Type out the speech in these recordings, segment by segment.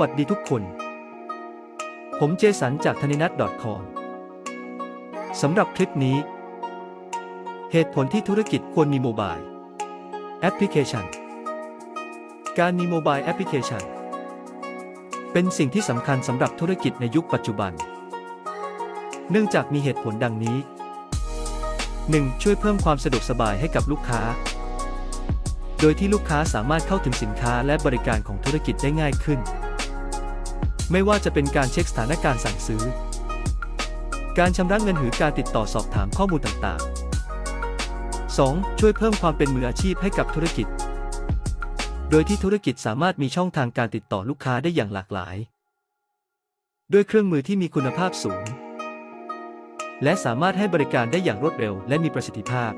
วัสดีทุกคน ผมเจสันจากธนินัท .com สำหรับคลิปนี้ เหตุผลที่ธุรกิจควรมีโมบายแอปพลิเคชัน การมีโมบายแอปพลิเคชัน เป็นสิ่งที่สำคัญสำหรับธุรกิจในยุคปัจจุบัน เนื่องจากมีเหตุผลดังนี้ 1. ช่วยเพิ่มความสะดวกสบายให้กับลูกค้า โดยที่ลูกค้าสามารถเข้าถึงสินค้าและบริการของธุรกิจได้ง่ายขึ้น ไม่ว่าจะเป็นการเช็คสถานการณ์สั่งซื้อ การชำระเงินหรือการติดต่อสอบถามข้อมูลต่างๆ 2. ช่วยเพิ่มความเป็นมืออาชีพให้กับธุรกิจ โดยที่ธุรกิจสามารถมีช่องทางการติดต่อลูกค้าได้อย่างหลากหลาย ด้วยเครื่องมือที่มีคุณภาพสูง และสามารถให้บริการได้อย่างรวดเร็วและมีประสิทธิภาพ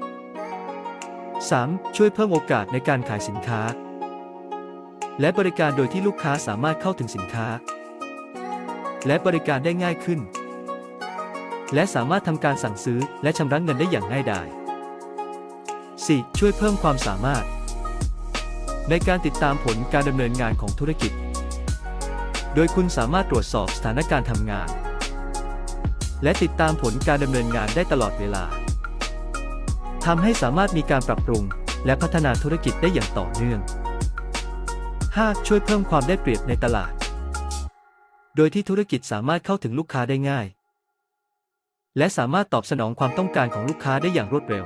3. ช่วยเพิ่มโอกาสในการขายสินค้า และบริการโดยที่ลูกค้าสามารถเข้าถึงสินค้า และบริการได้ง่ายขึ้น และสามารถทำการสั่งซื้อและชำระเงินได้อย่างง่ายดาย 4. ช่วยเพิ่มความสามารถ ในการติดตามผลการดำเนินงานของธุรกิจ โดยคุณสามารถตรวจสอบสถานการณ์ทำงาน และติดตามผลการดำเนินงานได้ตลอดเวลาทำให้สามารถมีการปรับปรุง และพัฒนาธุรกิจได้อย่างต่อเนื่อง 5. ช่วยเพิ่มความได้เปรียบในตลาด โดยที่ธุรกิจสามารถเข้าถึงลูกค้าได้ง่าย และสามารถตอบสนองความต้องการของลูกค้าได้อย่างรวดเร็ว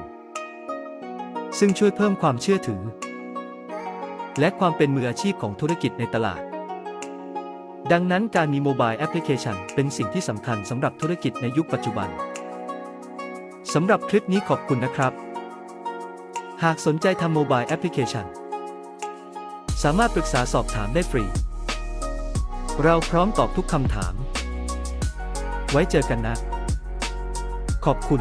ซึ่งช่วยเพิ่มความเชื่อถือ และความเป็นมืออาชีพของธุรกิจในตลาด ดังนั้นการมีโมบายแอปพลิเคชันเป็นสิ่งที่สำคัญสำหรับธุรกิจในยุคปัจจุบันสำหรับคลิปนี้ขอบคุณนะครับ หากสนใจทำโมบายแอปพลิเคชันสามารถปรึกษาสอบถามได้ฟรี เราพร้อมตอบทุกคำถาม ไว้เจอกันนะ ขอบคุณ